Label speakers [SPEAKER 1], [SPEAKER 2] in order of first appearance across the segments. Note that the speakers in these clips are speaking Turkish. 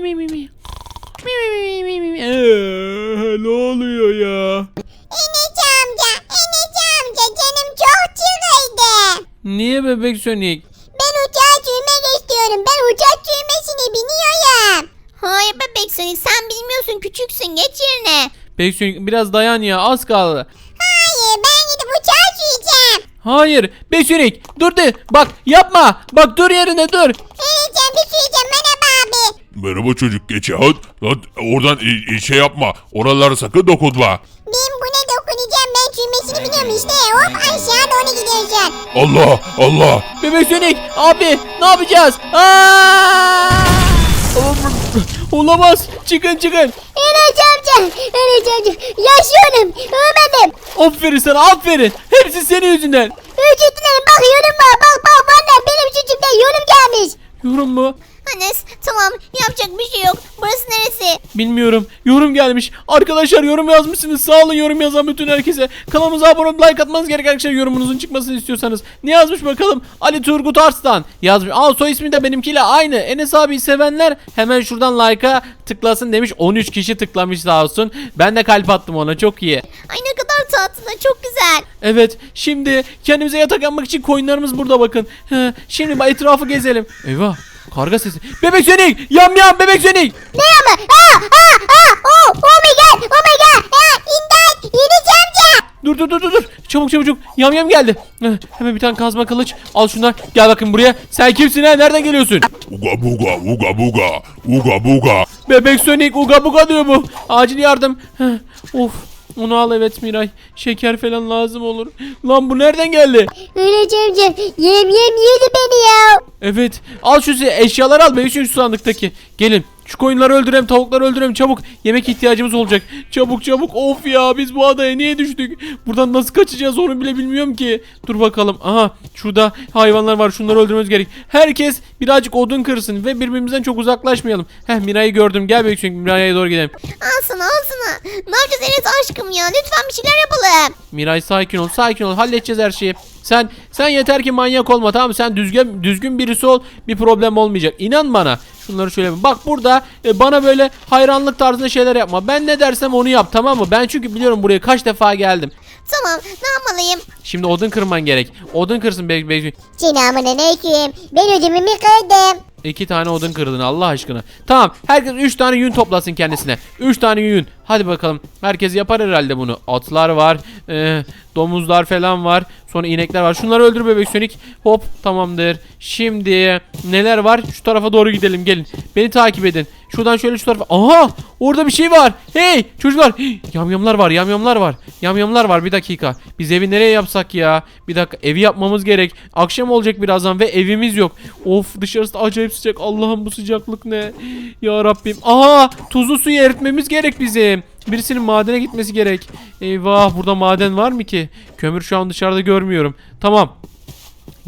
[SPEAKER 1] mi mi mi mi. Mi mi mi mi mi mi. Eee, ne oluyor ya?
[SPEAKER 2] Enes amca, Enes amca canım çok sıkıldı.
[SPEAKER 1] Niye bebek Sonic?
[SPEAKER 2] Ben uçağa sürmek istiyorum. Ben uçak sürmesini biliyorum. Hayır bebek Sonic sen bilmiyorsun küçüksün geç yerine.
[SPEAKER 1] Bebek Sonic biraz dayan ya az kaldı.
[SPEAKER 2] Hayır ben gidip uçağa süreceğim.
[SPEAKER 1] Hayır Bebek Sonic dur de bak yapma. Bak dur yerine dur.
[SPEAKER 2] Enes amca süreceğim abi.
[SPEAKER 3] Merhaba çocuk geç ya. Lan Oradan e, e, şey yapma. Oralara sakın dokunma.
[SPEAKER 2] Ben buna dokunacağım ben sürmesini biliyorum işte. Hop aşağı doğru gidiyorsun.
[SPEAKER 3] Allah Allah.
[SPEAKER 1] Bebek Sonic abi ne yapacağız? Aa! Olamaz. Çıkın çıkın.
[SPEAKER 2] Enes amca, Enes amca yaşıyorum. Ölmedim.
[SPEAKER 1] Aferin sana aferin. Hepsi senin yüzünden.
[SPEAKER 2] Özür dilerim bak yorum var. Bak bak bana benim çocuğumda yorum gelmiş.
[SPEAKER 1] Yorum mu?
[SPEAKER 2] Enes tamam yapacak bir şey yok. Burası neresi?
[SPEAKER 1] Bilmiyorum. Yorum gelmiş. Arkadaşlar yorum yazmışsınız. Sağ olun yorum yazan bütün herkese. Kanalımıza abone olup like atmanız gerek arkadaşlar yorumunuzun çıkmasını istiyorsanız. Ne yazmış bakalım? Ali Turgut Arslan yazmış. Aa soy ismi de benimkiyle aynı. Enes abi sevenler hemen şuradan like'a tıklasın demiş. 13 kişi tıklamış sağ olsun. Ben de kalp attım ona. Çok iyi.
[SPEAKER 2] Ay ne kadar tatlı çok güzel.
[SPEAKER 1] Evet şimdi kendimize yatak yapmak için koyunlarımız burada bakın. Şimdi etrafı gezelim. Eyvah karga sesi. Bebek Sonic yam yam bebek Sonic.
[SPEAKER 2] Ne ama? Aa aa aa oh, oh my god oh my god. Aa, imdat Enes amca.
[SPEAKER 1] Dur dur dur dur dur. Çabuk çabuk çabuk. Yam yam geldi. Heh, Hemen bir tane kazma kılıç. Al şunlar. Gel bakın buraya. Sen kimsin ha? Nereden geliyorsun?
[SPEAKER 3] Uga buga uga buga. Uga buga.
[SPEAKER 1] Bebek Sonic uga buga diyor bu. Acil yardım. Heh, Of. Onu al evet Miray. Şeker falan lazım olur. Lan bu nereden geldi?
[SPEAKER 2] Enes amca yem yem yedi beni ya.
[SPEAKER 1] Evet. Al şu eşyaları al. Sonic şu sandıktaki. Gelin. Şu koyunları öldürelim, tavukları öldürelim çabuk. Yemek ihtiyacımız olacak. Çabuk çabuk. Of ya biz bu adaya niye düştük? Buradan nasıl kaçacağız onu bile bilmiyorum ki. Dur bakalım. Aha şurada hayvanlar var. Şunları öldürmemiz gerek. Herkes birazcık odun kırsın ve birbirimizden çok uzaklaşmayalım. Heh Miray'ı gördüm. Gel Bebek Sonic Miray'a doğru gidelim.
[SPEAKER 2] Alsana alsana. Ne yapacağız Enes aşkım ya? Lütfen bir şeyler yapalım.
[SPEAKER 1] Miray sakin ol, sakin ol. Halledeceğiz her şeyi. Sen sen yeter ki manyak olma tamam mı? Sen düzgün düzgün birisi ol. Bir problem olmayacak. İnan bana. Şunları şöyle Bak burada e, bana böyle hayranlık tarzında şeyler yapma. Ben ne dersem onu yap tamam mı? Ben çünkü biliyorum buraya kaç defa geldim.
[SPEAKER 2] Tamam ne yapmalıyım?
[SPEAKER 1] Şimdi odun kırman gerek. Odun kırsın belki belki.
[SPEAKER 2] Selamun aleyküm. Ben ödümümü kırdım.
[SPEAKER 1] İki tane odun kırdın Allah aşkına. Tamam herkes üç tane yün toplasın kendisine. Üç tane yün. Hadi bakalım. Herkes yapar herhalde bunu. Atlar var. e, domuzlar falan var. Sonra inekler var. Şunları öldür bebek sönük. Hop tamamdır. Şimdi neler var? Şu tarafa doğru gidelim gelin. Beni takip edin. Şuradan şöyle şu tarafa. Aha! Orada bir şey var. Hey çocuklar. Yamyamlar var. Yamyamlar var. Yamyamlar var. Bir dakika. Biz evi nereye yapsak ya? Bir dakika. Evi yapmamız gerek. Akşam olacak birazdan ve evimiz yok. Of dışarısı da acayip sıcak. Allah'ım bu sıcaklık ne? Ya Rabbim. Aha! Tuzlu suyu eritmemiz gerek bizim. Birisinin madene gitmesi gerek. Eyvah burada maden var mı ki? Kömür şu an dışarıda görmüyorum. Tamam.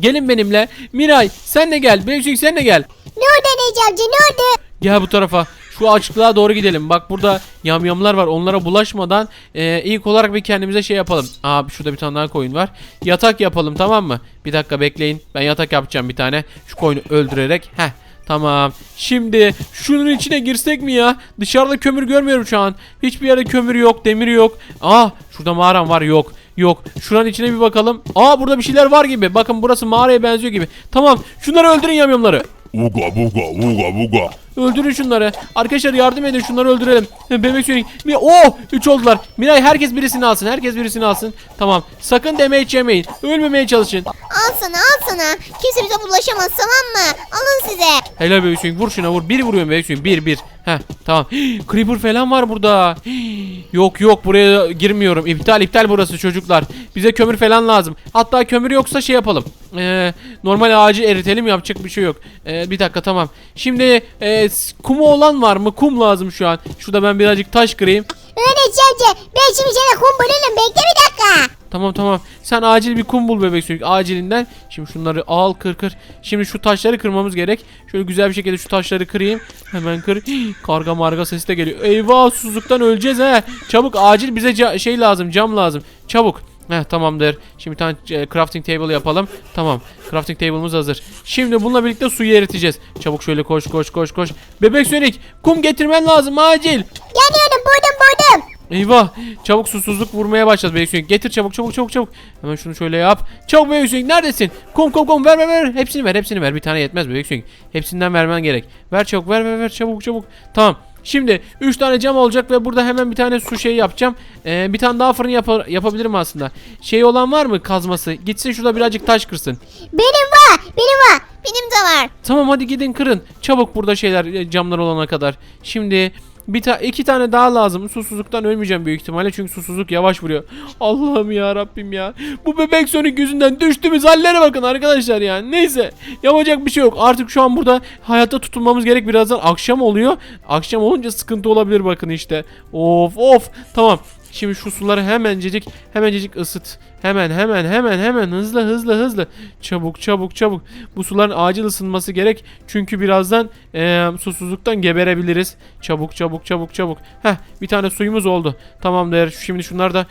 [SPEAKER 1] Gelin benimle. Miray sen de gel. Beyşik sen de gel.
[SPEAKER 2] Ne oldu amca ne oldu?
[SPEAKER 1] Gel bu tarafa. Şu açıklığa doğru gidelim. Bak burada yamyamlar var. Onlara bulaşmadan e, ilk olarak bir kendimize şey yapalım. Aa şurada bir tane daha koyun var. Yatak yapalım tamam mı? Bir dakika bekleyin. Ben yatak yapacağım bir tane. Şu koyunu öldürerek. Heh. Tamam. Şimdi şunun içine girsek mi ya? Dışarıda kömür görmüyorum şu an. Hiçbir yerde kömür yok, demir yok. Aa, şurada mağaram var. Yok. Yok. Şuranın içine bir bakalım. Aa, burada bir şeyler var gibi. Bakın burası mağaraya benziyor gibi. Tamam. Şunları öldürün yamyamları.
[SPEAKER 3] Uga buga uga buga.
[SPEAKER 1] Öldürün şunları. Arkadaşlar yardım edin şunları öldürelim. Bebek Sonic. Mi oh 3 oldular. Miray herkes birisini alsın. Herkes birisini alsın. Tamam. Sakın damage yemeyin. Ölmemeye çalışın.
[SPEAKER 2] Al sana al sana. Kimse bize bulaşamaz tamam mı? Alın size.
[SPEAKER 1] Helal Bebek Sonic. Vur şuna vur. Bir vuruyorum Bebek Sonic. Bir bir. Heh tamam. Creeper falan var burada. Yok yok buraya girmiyorum. İptal iptal burası çocuklar. Bize kömür falan lazım. Hatta kömür yoksa şey yapalım. Ee, normal ağacı eritelim yapacak bir şey yok. Ee, bir dakika tamam. Şimdi e, kumu olan var mı? Kum lazım şu an. Şurada ben birazcık taş kırayım.
[SPEAKER 2] Enes amca ben şimdi sana kum bulalım bekle bir dakika.
[SPEAKER 1] Tamam tamam. Sen acil bir kum bul bebek sönük. Acilinden. Şimdi şunları al kır kır. Şimdi şu taşları kırmamız gerek. Şöyle güzel bir şekilde şu taşları kırayım. Hemen kır. Hii, Karga marga sesi de geliyor. Eyvah susuzluktan öleceğiz he. Çabuk acil bize şey lazım cam lazım. Çabuk. Heh tamamdır. Şimdi bir tane e, crafting table yapalım. Tamam. Crafting table'ımız hazır. Şimdi bununla birlikte suyu eriteceğiz. Çabuk şöyle koş koş koş koş. Bebek Sonic kum getirmen lazım acil.
[SPEAKER 2] Geliyorum buldum buldum.
[SPEAKER 1] Eyvah. Çabuk susuzluk vurmaya başladı Bebek Sonic. Getir çabuk çabuk çabuk çabuk. Hemen şunu şöyle yap. Çabuk Bebek Sonic neredesin? Kum kum kum ver ver ver. Hepsini ver hepsini ver. Bir tane yetmez Bebek Sonic. Hepsinden vermen gerek. Ver çabuk ver ver ver çabuk çabuk. Tamam. Şimdi 3 tane cam olacak ve burada hemen bir tane su şeyi yapacağım. Ee, bir tane daha fırın yapa- yapabilirim aslında. Şey olan var mı kazması? Gitsin şurada birazcık taş kırsın.
[SPEAKER 2] Benim var benim var. Benim de var.
[SPEAKER 1] Tamam hadi gidin kırın. Çabuk burada şeyler e, camlar olana kadar. Şimdi bir ta iki tane daha lazım. Susuzluktan ölmeyeceğim büyük ihtimalle çünkü susuzluk yavaş vuruyor. Allah'ım ya Rabbim ya. Bu bebek Sonic yüzünden düştüğümüz hallere bakın arkadaşlar ya. Neyse yapacak bir şey yok. Artık şu an burada hayatta tutulmamız gerek. Birazdan akşam oluyor. Akşam olunca sıkıntı olabilir bakın işte. Of of. Tamam. Şimdi şu suları hemencecik hemencecik ısıt. Hemen hemen hemen hemen hızlı hızlı hızlı. Çabuk çabuk çabuk. Bu suların acil ısınması gerek. Çünkü birazdan eee, susuzluktan geberebiliriz. Çabuk çabuk çabuk çabuk. Heh bir tane suyumuz oldu. Tamamdır. Şimdi şunlar da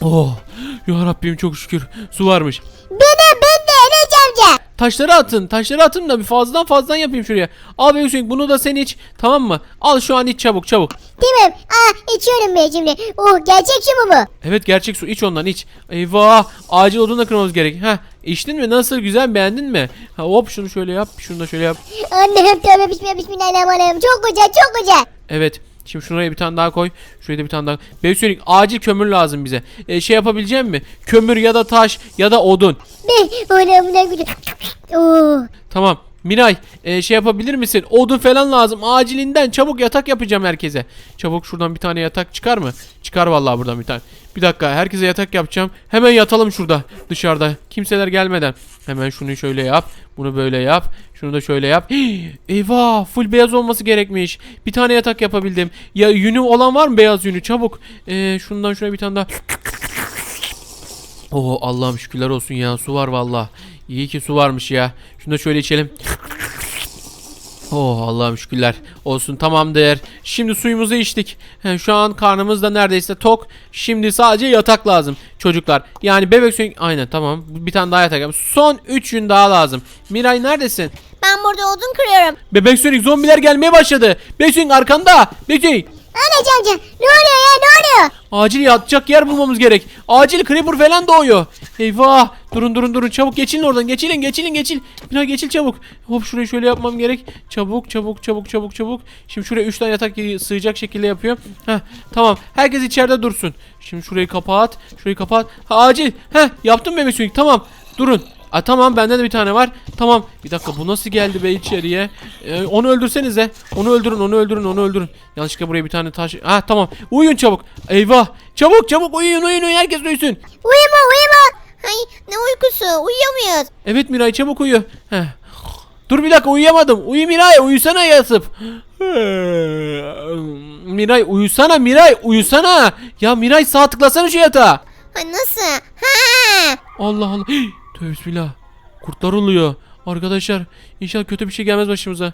[SPEAKER 1] Oh ya Rabbim çok şükür su varmış.
[SPEAKER 2] Benim ben de Enes amca.
[SPEAKER 1] Taşları atın. Taşları atın da bir fazladan fazladan yapayım şuraya. Al Sonic bunu da sen iç. Tamam mı? Al şu an iç çabuk çabuk.
[SPEAKER 2] Tamam. Aa içiyorum ben şimdi. Oh gerçek su mu bu?
[SPEAKER 1] Evet gerçek su iç ondan iç. Eyvah acil odun da kırmamız gerek. Heh içtin mi nasıl güzel beğendin mi? Ha, hop şunu şöyle yap şunu da şöyle yap.
[SPEAKER 2] Annem tövbe bismillah bismillahirrahmanirrahim. Çok güzel çok güzel.
[SPEAKER 1] Evet şimdi şuraya bir tane daha koy. Şuraya da bir tane daha. Bebek Sonic acil kömür lazım bize. E, şey yapabileceğim mi? Kömür ya da taş ya da odun.
[SPEAKER 2] Ne? Anam ne güzel. Oh.
[SPEAKER 1] Tamam. Miray e, şey yapabilir misin? Odun falan lazım. Acilinden çabuk yatak yapacağım herkese. Çabuk şuradan bir tane yatak çıkar mı? Çıkar vallahi buradan bir tane. Bir dakika herkese yatak yapacağım. Hemen yatalım şurada dışarıda. Kimseler gelmeden. Hemen şunu şöyle yap. Bunu böyle yap. Şunu da şöyle yap. Hii, eyvah full beyaz olması gerekmiş. Bir tane yatak yapabildim. Ya yünü olan var mı beyaz yünü? Çabuk. E, şundan şuraya bir tane daha. Oo Allah'ım şükürler olsun ya su var valla. İyi ki su varmış ya. Şunu da şöyle içelim. Oh Allah'ım şükürler olsun tamamdır. Şimdi suyumuzu içtik. He, Şu an karnımız da neredeyse tok. Şimdi sadece yatak lazım çocuklar. Yani bebek suyu aynen tamam. Bir tane daha yatak. Son 3 gün daha lazım. Miray neredesin?
[SPEAKER 2] Ben burada odun kırıyorum.
[SPEAKER 1] Bebek Sonic zombiler gelmeye başladı. Bebek Sonic arkanda. Bebek Sonic.
[SPEAKER 2] Enes amca ne oluyor ya ne oluyor?
[SPEAKER 1] Acil yatacak yer bulmamız gerek. Acil creeper falan doğuyor. Eyvah. Durun durun durun. Çabuk geçilin oradan. Geçilin geçilin geçil. Bina geçil çabuk. Hop şurayı şöyle yapmam gerek. Çabuk çabuk çabuk çabuk çabuk. Şimdi şuraya 3 tane yatak sığacak şekilde yapıyorum. Heh tamam. Herkes içeride dursun. Şimdi şurayı kapat. Şurayı kapat. Ha, acil. Heh yaptım bebek sönük. Tamam. Durun. A, tamam bende de bir tane var. Tamam. Bir dakika bu nasıl geldi be içeriye? Ee, onu öldürsenize. Onu öldürün, onu öldürün, onu öldürün. Yanlışlıkla buraya bir tane taş... Ha tamam. Uyuyun çabuk. Eyvah. Çabuk çabuk uyuyun uyuyun uyuyun. Herkes uyusun.
[SPEAKER 2] Uyuma uyuma. Ay ne uykusu uyuyamıyoruz.
[SPEAKER 1] Evet Miray çabuk uyu. Heh. Dur bir dakika uyuyamadım. Uyu Miray uyusana yatıp. Miray uyusana Miray uyusana. Ya Miray sağ tıklasana şu yatağa.
[SPEAKER 2] Ay nasıl? Ha.
[SPEAKER 1] Allah Allah. Hii, Tövbe bismillah. Kurtlar oluyor. Arkadaşlar inşallah kötü bir şey gelmez başımıza.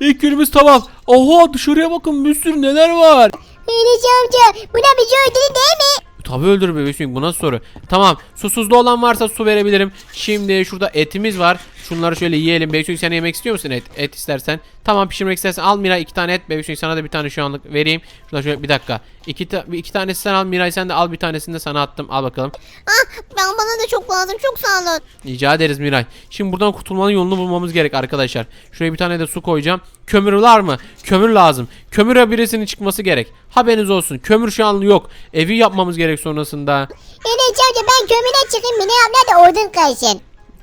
[SPEAKER 1] İlk günümüz tamam. Oha dışarıya bakın bir sürü neler var.
[SPEAKER 2] Enes amca bu da bir şey ödülü değil mi?
[SPEAKER 1] Tabi öldür bebek çünkü bu nasıl soru? Tamam susuzlu olan varsa su verebilirim. Şimdi şurada etimiz var. Şunları şöyle yiyelim. Bebek çünkü sen yemek istiyor musun et? Et istersen. Tamam pişirmek istersen al Miray iki tane et. Bebek çünkü sana da bir tane şu anlık vereyim. Şurada şöyle bir dakika. İki, ta iki tanesi sen al Miray sen de al bir tanesini de sana attım. Al bakalım.
[SPEAKER 2] Ah ben bana da çok lazım çok sağ olun.
[SPEAKER 1] Rica ederiz Miray. Şimdi buradan kurtulmanın yolunu bulmamız gerek arkadaşlar. Şuraya bir tane de su koyacağım. Kömür var mı? Kömür lazım. Kömüre birisinin çıkması gerek. Haberiniz olsun. Kömür şu an yok. Evi yapmamız gerek sonrasında.
[SPEAKER 2] Enes amca ben kömüre çıkayım beni abla da odun kaysın.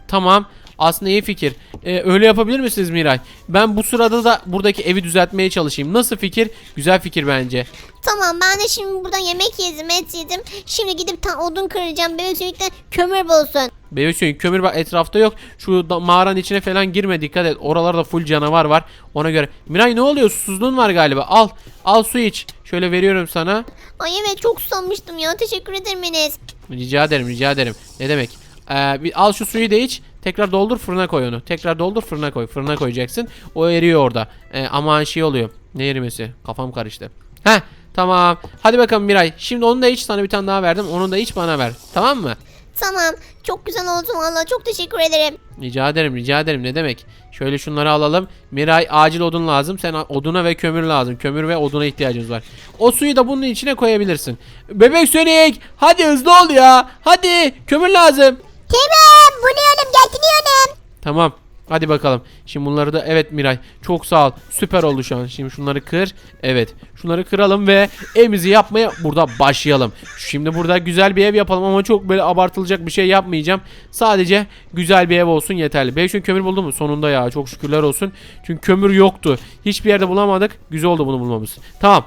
[SPEAKER 1] Tamam. Aslında iyi fikir. Ee, öyle yapabilir misiniz Miray? Ben bu sırada da buradaki evi düzeltmeye çalışayım. Nasıl fikir? Güzel fikir bence.
[SPEAKER 2] Tamam ben de şimdi buradan yemek yedim et yedim. Şimdi gidip ta odun kıracağım bebek sürekli kömür bulsun.
[SPEAKER 1] Bebek Sonic, kömür bak etrafta yok. Şu da, mağaranın içine falan girme dikkat et. Oralarda full canavar var. Ona göre. Miray ne oluyor? Susuzluğun var galiba. Al. Al su iç. Şöyle veriyorum sana.
[SPEAKER 2] Ay evet çok susamıştım ya teşekkür ederim Enes.
[SPEAKER 1] Rica ederim rica ederim. Ne demek? Ee, bir, al şu suyu da iç. Tekrar doldur fırına koy onu. Tekrar doldur fırına koy. Fırına koyacaksın. O eriyor orada. Ee, aman şey oluyor. Ne erimesi? Kafam karıştı. Heh Tamam. Hadi bakalım Miray. Şimdi onu da iç sana bir tane daha verdim. Onu da iç bana ver. Tamam mı?
[SPEAKER 2] Tamam. Çok güzel oldu valla. Çok teşekkür ederim.
[SPEAKER 1] Rica ederim rica ederim ne demek. Şöyle şunları alalım. Miray acil odun lazım. Sen oduna ve kömür lazım. Kömür ve oduna ihtiyacımız var. O suyu da bunun içine koyabilirsin. Bebek Sonic hadi hızlı ol ya. Hadi kömür lazım.
[SPEAKER 2] Tamam. Buluyorum. Getiriyorum.
[SPEAKER 1] Tamam. Hadi bakalım. Şimdi bunları da evet Miray. Çok sağ ol. Süper oldu şu an. Şimdi şunları kır. Evet. Şunları kıralım ve evimizi yapmaya burada başlayalım. Şimdi burada güzel bir ev yapalım ama çok böyle abartılacak bir şey yapmayacağım. Sadece güzel bir ev olsun yeterli. Ben şu kömür buldum mu? Sonunda ya. Çok şükürler olsun. Çünkü kömür yoktu. Hiçbir yerde bulamadık. Güzel oldu bunu bulmamız. Tamam.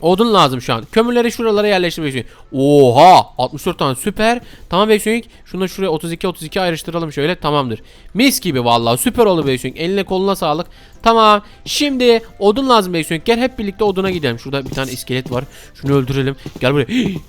[SPEAKER 1] Odun lazım şu an. Kömürleri şuralara yerleştirmek için. Oha! 64 tane süper. Tamam Beksonik. Şunu şuraya 32 32 ayrıştıralım şöyle. Tamamdır. Mis gibi vallahi süper oldu Beksonik. Eline koluna sağlık. Tamam. Şimdi odun lazım Beksonik. Gel hep birlikte oduna gidelim. Şurada bir tane iskelet var. Şunu öldürelim. Gel buraya.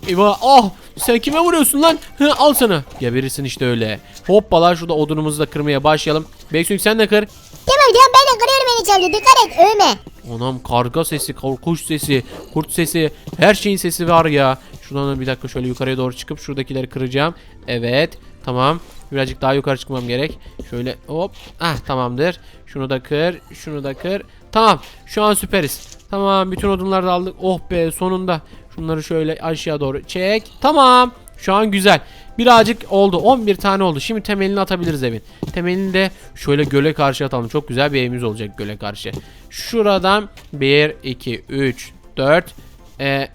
[SPEAKER 1] Eyvah! Ah! Sen kime vuruyorsun lan? Hı, al sana. Geberirsin işte öyle. Hoppala şurada odunumuzu da kırmaya başlayalım. Beksonik sen de kır.
[SPEAKER 2] Tamam tamam ben de kırıyorum beni çaldı. Dikkat et ölme.
[SPEAKER 1] Anam karga sesi, kuş sesi, kurt sesi, her şeyin sesi var ya. Şuradan da bir dakika şöyle yukarıya doğru çıkıp şuradakileri kıracağım. Evet, tamam. Birazcık daha yukarı çıkmam gerek. Şöyle hop. Ah tamamdır. Şunu da kır, şunu da kır. Tamam. Şu an süperiz. Tamam, bütün odunları da aldık. Oh be, sonunda. Şunları şöyle aşağı doğru çek. Tamam. Şu an güzel. Birazcık oldu. 11 tane oldu. Şimdi temelini atabiliriz evin. Temelini de şöyle göle karşı atalım. Çok güzel bir evimiz olacak göle karşı. Şuradan 1, 2, 3, 4,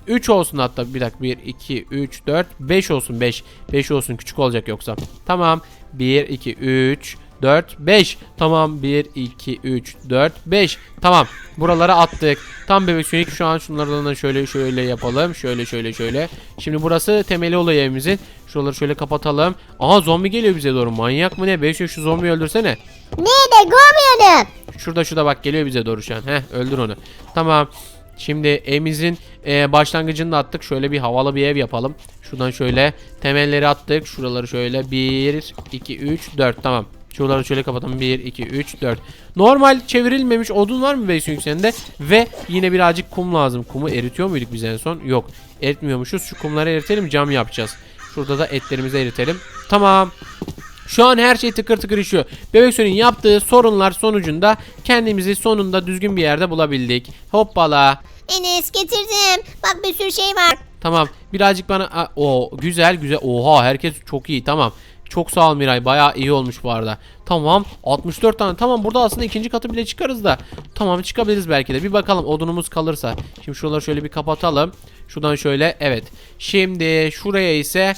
[SPEAKER 1] 3 olsun hatta bir dakika 1 2 3 4 5 olsun 5 5 olsun küçük olacak yoksa tamam 1 2 3 4 5 tamam 1 2 3 4 5 tamam buralara attık tam bebek sönük şu an şunlardan da şöyle şöyle yapalım şöyle şöyle şöyle şimdi burası temeli oluyor evimizin şuraları şöyle kapatalım aha zombi geliyor bize doğru manyak mı ne bebek Sonic şu zombiyi öldürsene
[SPEAKER 2] Nerede görmüyorum.
[SPEAKER 1] Şurada şurada bak geliyor bize doğru şu an. Heh öldür onu. Tamam. Şimdi evimizin e, başlangıcını da attık. Şöyle bir havalı bir ev yapalım. Şuradan şöyle temelleri attık. Şuraları şöyle 1, 2, 3, 4 tamam. Şuraları şöyle kapatalım. 1, 2, 3, 4. Normal çevrilmemiş odun var mı Veysel sende? Ve yine birazcık kum lazım. Kumu eritiyor muyduk biz en son? Yok. Eritmiyormuşuz. Şu kumları eritelim cam yapacağız. Şurada da etlerimizi eritelim. Tamam. Şu an her şey tıkır tıkır işiyor. Bebek yaptığı sorunlar sonucunda kendimizi sonunda düzgün bir yerde bulabildik. Hoppala.
[SPEAKER 2] Enes getirdim. Bak bir sürü şey var.
[SPEAKER 1] Tamam. Birazcık bana o güzel güzel. Oha herkes çok iyi. Tamam. Çok sağ ol Miray. Bayağı iyi olmuş bu arada. Tamam. 64 tane. Tamam burada aslında ikinci katı bile çıkarız da. Tamam çıkabiliriz belki de. Bir bakalım odunumuz kalırsa. Şimdi şuraları şöyle bir kapatalım. Şuradan şöyle. Evet. Şimdi şuraya ise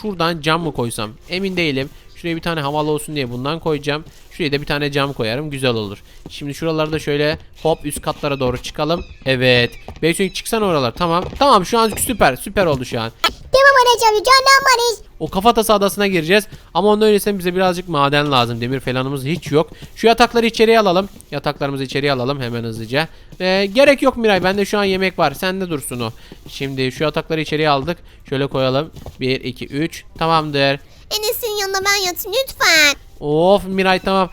[SPEAKER 1] şuradan cam mı koysam? Emin değilim. Şuraya bir tane havalı olsun diye bundan koyacağım. Şuraya da bir tane cam koyarım. Güzel olur. Şimdi şuralarda şöyle hop üst katlara doğru çıkalım. Evet. Beysonik çıksan oralar. Tamam. Tamam şu an süper. Süper oldu şu an.
[SPEAKER 2] Tamam amca canım Enes.
[SPEAKER 1] O kafatası adasına gireceğiz. Ama ondan öncesinde bize birazcık maden lazım. Demir falanımız hiç yok. Şu yatakları içeriye alalım. Yataklarımızı içeriye alalım hemen hızlıca. Ve gerek yok Miray. Bende şu an yemek var. Sende dursun o. Şimdi şu yatakları içeriye aldık. Şöyle koyalım. 1, 2, 3. Tamamdır.
[SPEAKER 2] Enes'in yanında ben yatayım lütfen.
[SPEAKER 1] Of Miray tamam.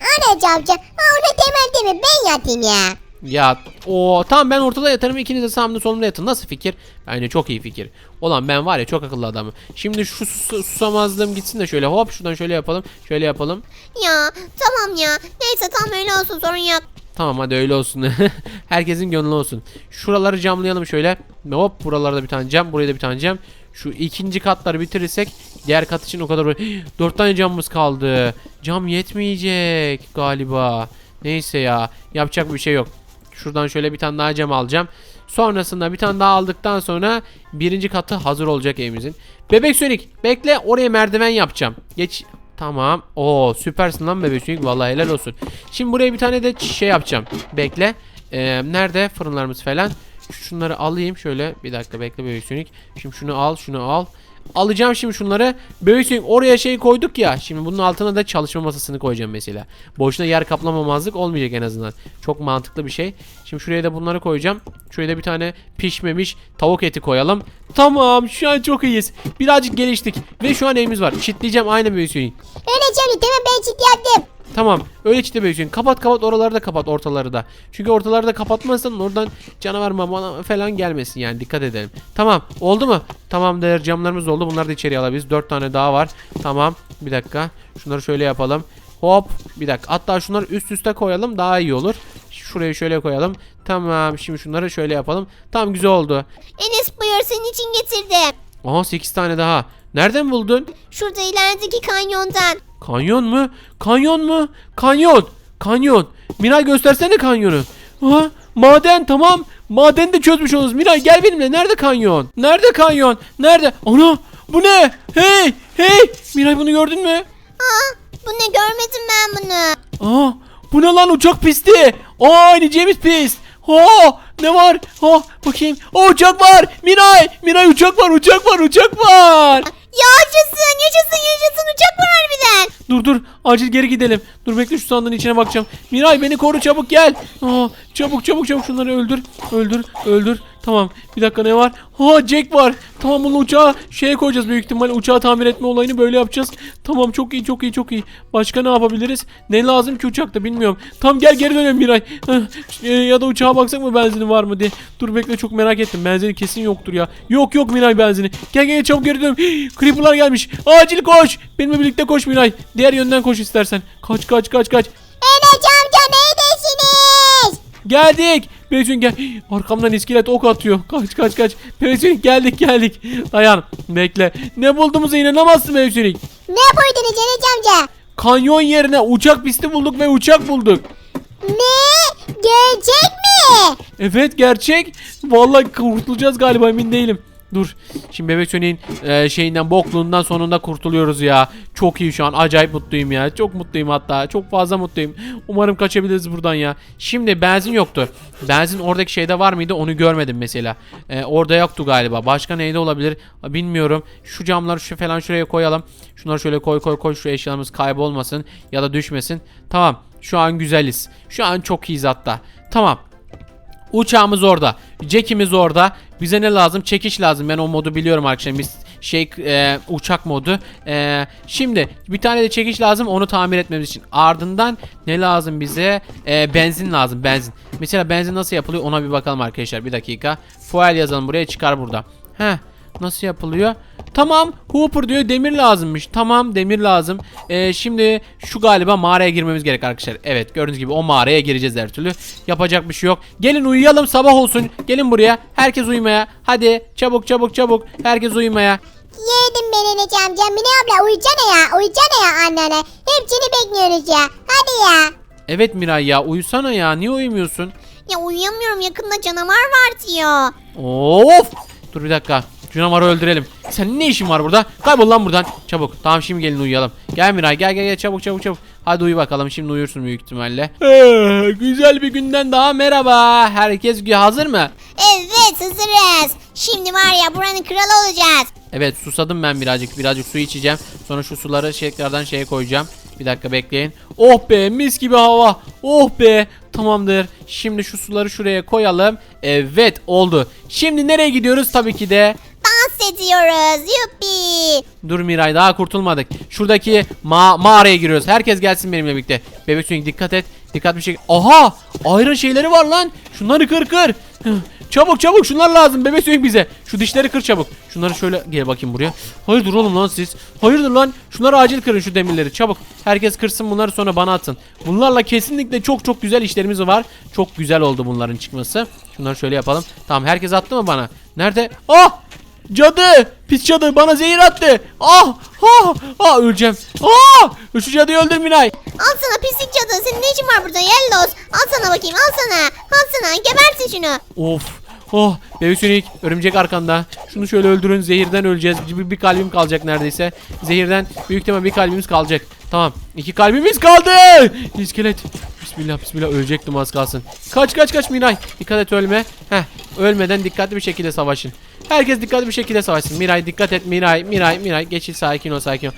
[SPEAKER 2] Enes amca orada temel değil mi? Ben yatayım ya.
[SPEAKER 1] Ya o tamam ben ortada yatarım ikiniz de sağımda solumda yatın. Nasıl fikir? Bence çok iyi fikir. Olan ben var ya çok akıllı adamım. Şimdi şu sus- susamazlığım gitsin de şöyle hop şuradan şöyle yapalım. Şöyle yapalım.
[SPEAKER 2] Ya tamam ya. Neyse tam öyle olsun sorun yok.
[SPEAKER 1] Tamam hadi öyle olsun. Herkesin gönlü olsun. Şuraları camlayalım şöyle. Hop buralarda bir tane cam, buraya da bir tane cam. Şu ikinci katları bitirirsek diğer kat için o kadar dört tane camımız kaldı. Cam yetmeyecek galiba. Neyse ya yapacak bir şey yok. Şuradan şöyle bir tane daha cam alacağım. Sonrasında bir tane daha aldıktan sonra birinci katı hazır olacak evimizin. Bebek Sonic bekle oraya merdiven yapacağım. Geç Tamam. Oo süpersin lan bebek Sonic. Vallahi helal olsun. Şimdi buraya bir tane de şey yapacağım. Bekle. Ee, nerede fırınlarımız falan? Şunları alayım şöyle. Bir dakika bekle bebek Sonic. Şimdi şunu al, şunu al. Alacağım şimdi şunları. Bebek oraya şey koyduk ya. Şimdi bunun altına da çalışma masasını koyacağım mesela. Boşuna yer kaplamamazlık olmayacak en azından. Çok mantıklı bir şey. Şimdi şuraya da bunları koyacağım. Şuraya da bir tane pişmemiş tavuk eti koyalım. Tamam şu an çok iyiyiz. Birazcık geliştik. Ve şu an evimiz var. Çitleyeceğim aynı bebek Sonic.
[SPEAKER 2] Enes amca tamam ben çit.
[SPEAKER 1] Tamam. Öyle çite büyüksün. Kapat kapat oraları da kapat ortaları da. Çünkü ortaları da kapatmazsan oradan canavar mama falan gelmesin yani dikkat edelim. Tamam. Oldu mu? Tamamdır. Camlarımız oldu. Bunları da içeriye alabiliriz. 4 tane daha var. Tamam. Bir dakika. Şunları şöyle yapalım. Hop. Bir dakika. Hatta şunları üst üste koyalım. Daha iyi olur. Şurayı şöyle koyalım. Tamam. Şimdi şunları şöyle yapalım. Tamam güzel oldu.
[SPEAKER 2] Enes buyur senin için getirdim.
[SPEAKER 1] Aha 8 tane daha. Nereden buldun?
[SPEAKER 2] Şurada ilerideki kanyondan.
[SPEAKER 1] Kanyon mu? Kanyon mu? Kanyon. Kanyon. Miray göstersene kanyonu. Ha? Maden tamam. Maden de çözmüş oluruz. Miray gel benimle. Nerede kanyon? Nerede kanyon? Nerede? Ana bu ne? Hey hey. Miray bunu gördün mü?
[SPEAKER 2] Aa, bu ne görmedim ben bunu.
[SPEAKER 1] Aa bu ne lan uçak pisti? Aa ineceğimiz pist. Ha ne var? Ha bakayım. Aa uçak var. Miray. Miray uçak var uçak var uçak var.
[SPEAKER 2] Yaşasın yaşasın yaşasın uçak var harbiden.
[SPEAKER 1] Dur dur acil geri gidelim. Dur bekle şu sandığın içine bakacağım. Miray beni koru çabuk gel. Aa, çabuk çabuk çabuk şunları öldür. Öldür öldür. Tamam bir dakika ne var? Ha Jack var. Tamam bunu uçağa şeye koyacağız büyük ihtimalle. Uçağı tamir etme olayını böyle yapacağız. Tamam çok iyi çok iyi çok iyi. Başka ne yapabiliriz? Ne lazım ki uçakta bilmiyorum. Tamam gel geri dönelim Miray. E, ya da uçağa baksak mı benzini var mı diye. Dur bekle çok merak ettim. Benzini kesin yoktur ya. Yok yok Miray benzini. Gel gel çabuk geri dön. Creeper'lar gelmiş. Acil koş. Benimle birlikte koş Miray. Diğer yönden koş istersen. Kaç kaç kaç kaç.
[SPEAKER 2] Enes amca neredesiniz?
[SPEAKER 1] Geldik. Beyzün gel. Arkamdan iskelet ok atıyor. Kaç kaç kaç. Beyzün geldik geldik. Dayan. Bekle. Ne bulduğumuza inanamazsın Beyzün.
[SPEAKER 2] Ne buydunuz Enes amca?
[SPEAKER 1] Kanyon yerine uçak pisti bulduk ve uçak bulduk.
[SPEAKER 2] Ne? Gerçek mi?
[SPEAKER 1] Evet gerçek. Vallahi kurtulacağız galiba emin değilim. Dur. Şimdi bebek Sönük'in e, şeyinden bokluğundan sonunda kurtuluyoruz ya. Çok iyi şu an. Acayip mutluyum ya. Çok mutluyum hatta. Çok fazla mutluyum. Umarım kaçabiliriz buradan ya. Şimdi benzin yoktu. Benzin oradaki şeyde var mıydı onu görmedim mesela. E, orada yoktu galiba. Başka neyde olabilir bilmiyorum. Şu camları şu falan şuraya koyalım. Şunları şöyle koy koy koy. Şu eşyalarımız kaybolmasın ya da düşmesin. Tamam. Şu an güzeliz. Şu an çok iyiyiz hatta. Tamam. Uçağımız orada. Jack'imiz orada. Bize ne lazım? Çekiş lazım. Ben o modu biliyorum arkadaşlar. Biz şey e, uçak modu. E, şimdi bir tane de çekiş lazım onu tamir etmemiz için. Ardından ne lazım bize? E, benzin lazım. Benzin. Mesela benzin nasıl yapılıyor ona bir bakalım arkadaşlar. Bir dakika. Fuel yazalım buraya çıkar burada. Heh. Nasıl yapılıyor? Tamam Hooper diyor demir lazımmış. Tamam demir lazım. Ee, şimdi şu galiba mağaraya girmemiz gerek arkadaşlar. Evet gördüğünüz gibi o mağaraya gireceğiz her türlü. Yapacak bir şey yok. Gelin uyuyalım sabah olsun. Gelin buraya. Herkes uyumaya. Hadi çabuk çabuk çabuk. Herkes uyumaya.
[SPEAKER 2] Yedim ben Enes amca. Mine abla uyutsana ya. Uyutsana ya annene. Hepsini bekliyoruz ya. Hadi ya.
[SPEAKER 1] Evet Miray ya uyusana ya. Niye uyumuyorsun?
[SPEAKER 2] Ya uyuyamıyorum yakında canavar var diyor.
[SPEAKER 1] Of! Dur bir dakika. Canavarı öldürelim. Senin ne işin var burada? Kaybol lan buradan. Çabuk. Tamam şimdi gelin uyuyalım. Gel Miray gel gel gel çabuk çabuk çabuk. Hadi uyu bakalım şimdi uyursun büyük ihtimalle. Ee, güzel bir günden daha merhaba. Herkes hazır mı?
[SPEAKER 2] Evet hazırız. Şimdi var ya buranın kralı olacağız.
[SPEAKER 1] Evet susadım ben birazcık. Birazcık su içeceğim. Sonra şu suları tekrardan şeye koyacağım. Bir dakika bekleyin. Oh be mis gibi hava. Oh be. Tamamdır. Şimdi şu suları şuraya koyalım. Evet oldu. Şimdi nereye gidiyoruz? Tabii ki de
[SPEAKER 2] Ediyoruz. Yuppi.
[SPEAKER 1] Dur Miray daha kurtulmadık. Şuradaki ma mağaraya giriyoruz. Herkes gelsin benimle birlikte. Bebek Sonic dikkat et. Dikkat bir şey. Aha! Ayrın şeyleri var lan. Şunları kır kır. Çabuk çabuk şunlar lazım bebek Sonic bize. Şu dişleri kır çabuk. Şunları şöyle gel bakayım buraya. Hayırdır oğlum lan siz? Hayırdır lan? Şunları acil kırın şu demirleri. Çabuk. Herkes kırsın bunları sonra bana atın. Bunlarla kesinlikle çok çok güzel işlerimiz var. Çok güzel oldu bunların çıkması. Şunları şöyle yapalım. Tamam herkes attı mı bana? Nerede? Ah! Cadı! Pis cadı bana zehir attı. Ah! Ah! Ah öleceğim. Ah! Şu cadıyı öldür Miray.
[SPEAKER 2] Al sana pislik cadı. Senin ne işin var burada Yellos? Al sana bakayım al sana. Al sana gebertin şunu.
[SPEAKER 1] Of. Oh bebek sönük örümcek arkanda. Şunu şöyle öldürün zehirden öleceğiz. Bir, bir kalbim kalacak neredeyse. Zehirden büyük ihtimal bir kalbimiz kalacak. Tamam iki kalbimiz kaldı. İskelet. Bismillah bismillah ölecektim az kalsın. Kaç kaç kaç Miray. Dikkat et ölme. Heh ölmeden dikkatli bir şekilde savaşın. Herkes dikkatli bir şekilde savaşsın. Miray dikkat et Miray Miray Miray. Geçil sakin ol sakin ol.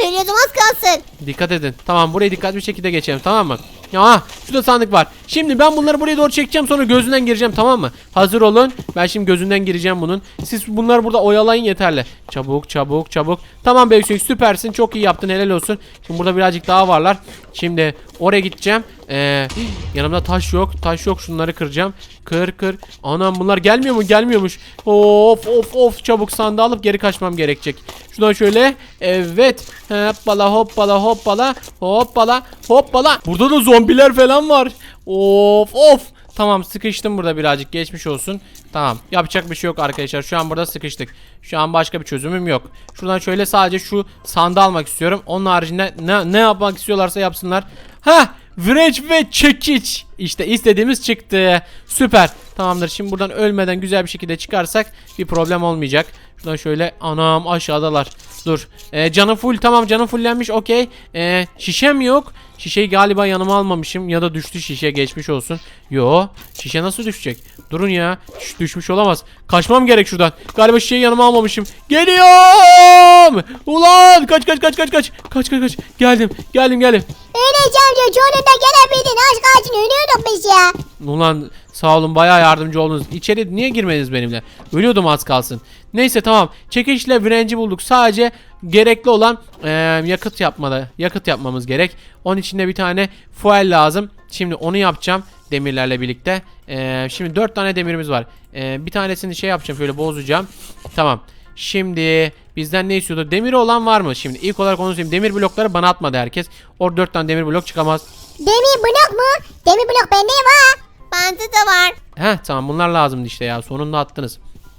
[SPEAKER 2] Ölüyordum az kalsın.
[SPEAKER 1] Dikkat edin. Tamam burayı dikkatli bir şekilde geçelim tamam mı? Ya şurada sandık var. Şimdi ben bunları buraya doğru çekeceğim sonra gözünden gireceğim tamam mı? Hazır olun. Ben şimdi gözünden gireceğim bunun. Siz bunları burada oyalayın yeterli. Çabuk çabuk çabuk. Tamam Beysun süpersin. Çok iyi yaptın helal olsun. Şimdi burada birazcık daha varlar. Şimdi oraya gideceğim. Ee, yanımda taş yok. Taş yok şunları kıracağım. Kır kır. Anam bunlar gelmiyor mu? Gelmiyormuş. Of of of çabuk sandığı alıp geri kaçmam gerekecek. Şuradan şöyle. Evet. Hoppala hoppala hoppala. Hoppala hoppala. Burada da zombiler falan var. Of of. Tamam sıkıştım burada birazcık geçmiş olsun. Tamam yapacak bir şey yok arkadaşlar. Şu an burada sıkıştık. Şu an başka bir çözümüm yok. Şuradan şöyle sadece şu sandığı almak istiyorum. Onun haricinde ne, ne yapmak istiyorlarsa yapsınlar. Ha Vireç ve çekiç. İşte istediğimiz çıktı. Süper. Tamamdır. Şimdi buradan ölmeden güzel bir şekilde çıkarsak bir problem olmayacak. Şuradan şöyle anam aşağıdalar. Dur. Ee, canım full tamam canım fullenmiş okey. Ee, şişem yok. Şişeyi galiba yanıma almamışım ya da düştü şişe geçmiş olsun. Yo şişe nasıl düşecek? Durun ya. Şş, düşmüş olamaz. Kaçmam gerek şuradan. Galiba şişeyi yanıma almamışım. Geliyorum. Ulan kaç kaç kaç kaç kaç. Kaç kaç kaç. Geldim geldim geldim.
[SPEAKER 2] Enes amca sonunda gelebildin. Az kalsın ölüyorduk biz ya.
[SPEAKER 1] Ulan sağ olun bayağı yardımcı oldunuz. İçeri niye girmediniz benimle? Ölüyordum az kalsın. Neyse tamam. Çekişle virenci bulduk. Sadece gerekli olan eee, yakıt yapmada yakıt yapmamız gerek. Onun için de bir tane fuel lazım. Şimdi onu yapacağım demirlerle birlikte. Eee, şimdi dört tane demirimiz var. Eee, bir tanesini şey yapacağım şöyle bozacağım. Tamam. Şimdi bizden ne istiyordu? Demiri olan var mı? Şimdi ilk olarak onu söyleyeyim. Demir blokları bana atmadı herkes. Orada dört tane demir blok çıkamaz.
[SPEAKER 2] Demir blok mu? Demir blok bende var. Bende de var.
[SPEAKER 1] Heh tamam bunlar lazımdı işte ya sonunda attınız.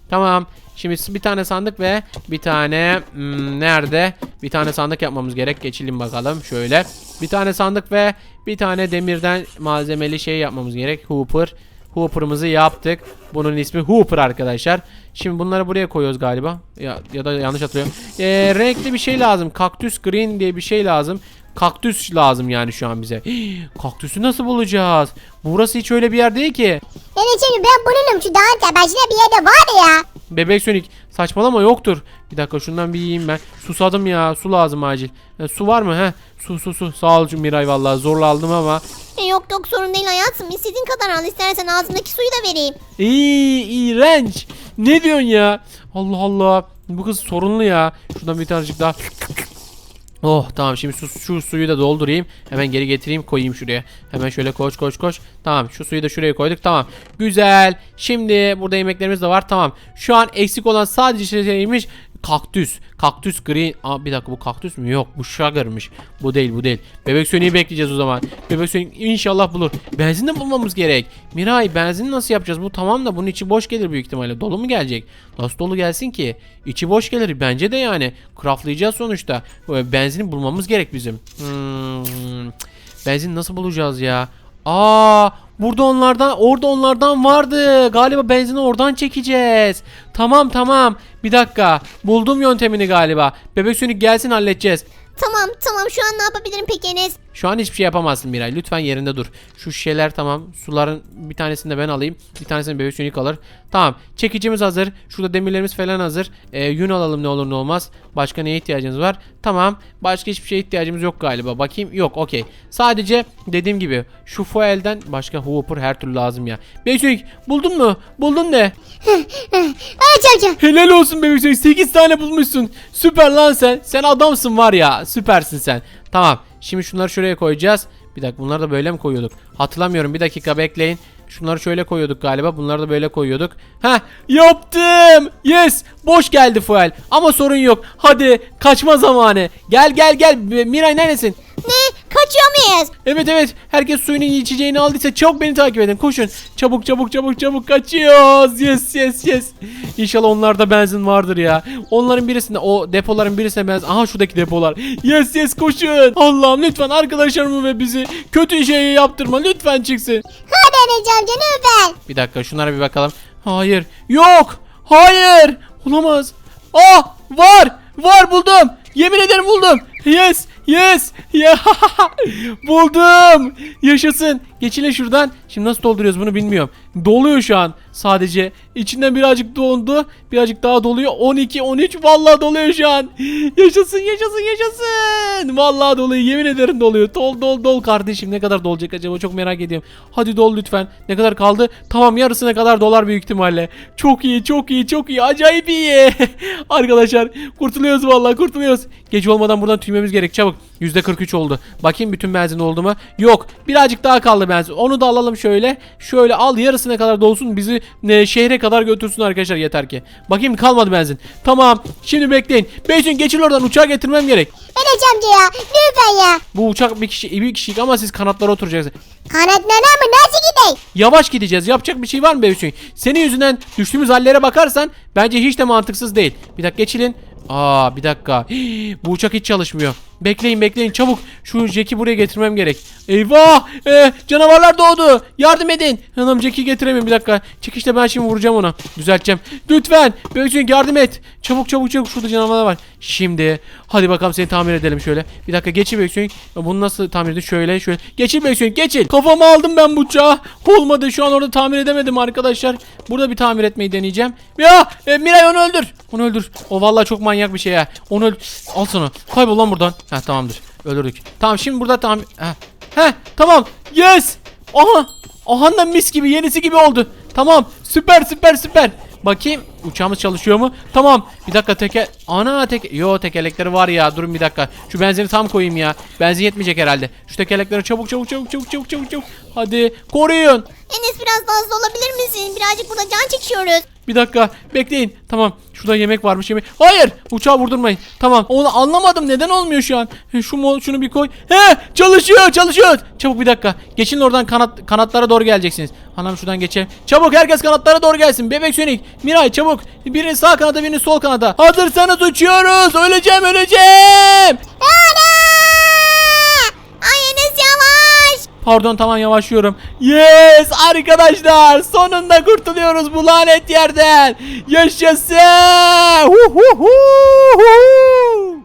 [SPEAKER 1] Tamam. Şimdi bir tane sandık ve bir tane hmm, nerede? Bir tane sandık yapmamız gerek. Geçelim bakalım şöyle. Bir tane sandık ve bir tane demirden malzemeli şey yapmamız gerek. Hooper. Hooper'ımızı yaptık. Bunun ismi Hooper arkadaşlar. Şimdi bunları buraya koyuyoruz galiba. Ya, ya da yanlış hatırlıyorum. Ee, renkli bir şey lazım. Kaktüs green diye bir şey lazım. Kaktüs lazım yani şu an bize. Hii, kaktüsü nasıl bulacağız? Burası hiç öyle bir yer değil ki.
[SPEAKER 2] Enes amca ben bulurum şu dağın tepesinde bir yerde var ya.
[SPEAKER 1] Bebek Sonic saçmalama yoktur. Bir dakika şundan bir yiyeyim ben. Susadım ya. Su lazım acil. E, su var mı? He. Su su su. Sağ ol Miray vallahi zorla aldım ama.
[SPEAKER 2] E, yok yok sorun değil hayatım. İstediğin kadar al. İstersen ağzındaki suyu da vereyim.
[SPEAKER 1] İyi, iğrenç. Ne diyorsun ya? Allah Allah. Bu kız sorunlu ya. Şuradan bir tanecik daha. Oh tamam şimdi şu, şu suyu da doldurayım. Hemen geri getireyim koyayım şuraya. Hemen şöyle koş koş koş. Tamam şu suyu da şuraya koyduk tamam. Güzel. Şimdi burada yemeklerimiz de var tamam. Şu an eksik olan sadece şeymiş kaktüs. Kaktüs green. Aa, bir dakika bu kaktüs mü? Yok bu sugar'mış. Bu değil bu değil. Bebek Sönü'yü bekleyeceğiz o zaman. Bebek Sönü inşallah bulur. Benzin de bulmamız gerek. Miray benzin nasıl yapacağız? Bu tamam da bunun içi boş gelir büyük ihtimalle. Dolu mu gelecek? Nasıl dolu gelsin ki? İçi boş gelir. Bence de yani. Craftlayacağız sonuçta. Böyle Benzini bulmamız gerek bizim. Hmm. Benzin nasıl bulacağız ya? Aa, burada onlardan, orada onlardan vardı. Galiba benzini oradan çekeceğiz. Tamam tamam. Bir dakika. Buldum yöntemini galiba. Bebek Sönük gelsin halledeceğiz.
[SPEAKER 2] Tamam tamam şu an ne yapabilirim peki Enes?
[SPEAKER 1] Şu an hiçbir şey yapamazsın Miray. Lütfen yerinde dur. Şu şişeler tamam. Suların bir tanesini de ben alayım. Bir tanesini bebek sönük alır. Tamam. Çekicimiz hazır. Şurada demirlerimiz falan hazır. Ee, yün alalım ne olur ne olmaz. Başka neye ihtiyacımız var? Tamam. Başka hiçbir şeye ihtiyacımız yok galiba. Bakayım. Yok. Okey. Sadece dediğim gibi şu fuelden başka hooper her türlü lazım ya. Bebek sönük buldun mu? Buldun ne?
[SPEAKER 2] Amca.
[SPEAKER 1] Helal olsun bebek sönük. 8 tane bulmuşsun. Süper lan sen. Sen adamsın var ya. Süpersin sen. Tamam. Şimdi şunları şuraya koyacağız. Bir dakika bunları da böyle mi koyuyorduk? Hatırlamıyorum. Bir dakika bekleyin. Şunları şöyle koyuyorduk galiba. Bunları da böyle koyuyorduk. Heh yaptım. Yes. Boş geldi fuel. Ama sorun yok. Hadi kaçma zamanı. Gel gel gel. Miray neredesin?
[SPEAKER 2] Ne? Kaçıyor muyuz?
[SPEAKER 1] Evet evet. Herkes suyunu içeceğini aldıysa çok beni takip edin. Koşun. Çabuk çabuk çabuk çabuk kaçıyoruz. Yes yes yes. İnşallah onlarda benzin vardır ya. Onların birisinde o depoların birisinde benzin. Aha şuradaki depolar. Yes yes koşun. Allah'ım lütfen arkadaşlarımı ve bizi kötü şey yaptırma. Lütfen çıksın.
[SPEAKER 2] Hadi Enes amca lütfen.
[SPEAKER 1] Bir dakika şunlara bir bakalım. Hayır. Yok. Hayır. Olamaz. Ah var. Var buldum. Yemin ederim buldum. Yes. Yes. Ya. Buldum. Yaşasın. Geçile şuradan. Şimdi nasıl dolduruyoruz bunu bilmiyorum. Doluyor şu an sadece. İçinden birazcık dondu. Birazcık daha doluyor. 12, 13 vallahi doluyor şu an. Yaşasın, yaşasın, yaşasın. Vallahi doluyor. Yemin ederim doluyor. Dol, dol, dol kardeşim. Ne kadar dolacak acaba? Çok merak ediyorum. Hadi dol lütfen. Ne kadar kaldı? Tamam yarısına kadar dolar büyük ihtimalle. Çok iyi, çok iyi, çok iyi. Acayip iyi. Arkadaşlar kurtuluyoruz vallahi kurtuluyoruz. Gece olmadan buradan tüymemiz gerek. Çabuk. %43 oldu. Bakayım bütün benzin oldu mu? Yok. Birazcık daha kaldı benzin. Onu da alalım şöyle. Şöyle al yarısına kadar dolsun. Bizi e, şehre kadar götürsün arkadaşlar yeter ki. Bakayım kalmadı benzin. Tamam. Şimdi bekleyin. Beysun geçin oradan uçağa getirmem gerek.
[SPEAKER 2] Enes amca ya lütfen ya.
[SPEAKER 1] Bu uçak bir kişi bir kişilik ama siz kanatlara oturacaksınız.
[SPEAKER 2] Kanatlarına mı nasıl gideyim?
[SPEAKER 1] Yavaş gideceğiz. Yapacak bir şey var mı Beysun? Senin yüzünden düştüğümüz hallere bakarsan bence hiç de mantıksız değil. Bir dakika geçilin. Aa bir dakika. Hii, bu uçak hiç çalışmıyor. Bekleyin bekleyin çabuk. Şu Jack'i buraya getirmem gerek. Eyvah! Ee, canavarlar doğdu. Yardım edin. Hanım Jack'i getiremiyorum bir dakika. Çıkışta ben şimdi vuracağım ona. Düzelteceğim. Lütfen. Beysun yardım et. Çabuk çabuk çabuk. Şurada canavarlar var. Şimdi. Hadi bakalım seni tamir edelim şöyle. Bir dakika geçin Beysun. Bunu nasıl tamir edin? Şöyle şöyle. Geçin Beysun geçin. Kafama aldım ben bu uçağı. Olmadı şu an orada tamir edemedim arkadaşlar. Burada bir tamir etmeyi deneyeceğim. Ya e, Miray onu öldür. Onu öldür. O vallahi çok manyak bir şey ya. Onu öldür. Al sana. Kaybol lan buradan. Ha tamamdır. Öldürdük. Tamam şimdi burada tamir. Ha. Heh tamam. Yes. Aha. Aha da mis gibi yenisi gibi oldu. Tamam. Süper süper süper. Bakayım uçağımız çalışıyor mu? Tamam. Bir dakika teker... Ana tek... Yo tekerlekleri var ya. Durun bir dakika. Şu benzini tam koyayım ya. Benzin yetmeyecek herhalde. Şu tekerlekleri çabuk çabuk çabuk çabuk çabuk çabuk çabuk. Hadi koruyun.
[SPEAKER 2] Enes biraz daha hızlı olabilir misin? Birazcık burada can çekiyoruz.
[SPEAKER 1] Bir dakika bekleyin. Tamam. Şurada yemek varmış yemek. Hayır. Uçağı vurdurmayın. Tamam. Onu anlamadım. Neden olmuyor şu an? Şu mu şunu bir koy. He çalışıyor çalışıyor. Çabuk bir dakika. Geçin oradan kanat kanatlara doğru geleceksiniz. Anam şuradan geçelim. Çabuk herkes kanatlara doğru gelsin. Bebek Sonic. Miray çabuk. Birini sağ kanada birini sol kanada. Hazırsanız uçuyoruz. Öleceğim öleceğim.
[SPEAKER 2] Ana! Ay Enes yavaş.
[SPEAKER 1] Pardon tamam yavaşlıyorum. Yes arkadaşlar sonunda kurtuluyoruz bu lanet yerden. Yaşasın. Hu hu hu hu.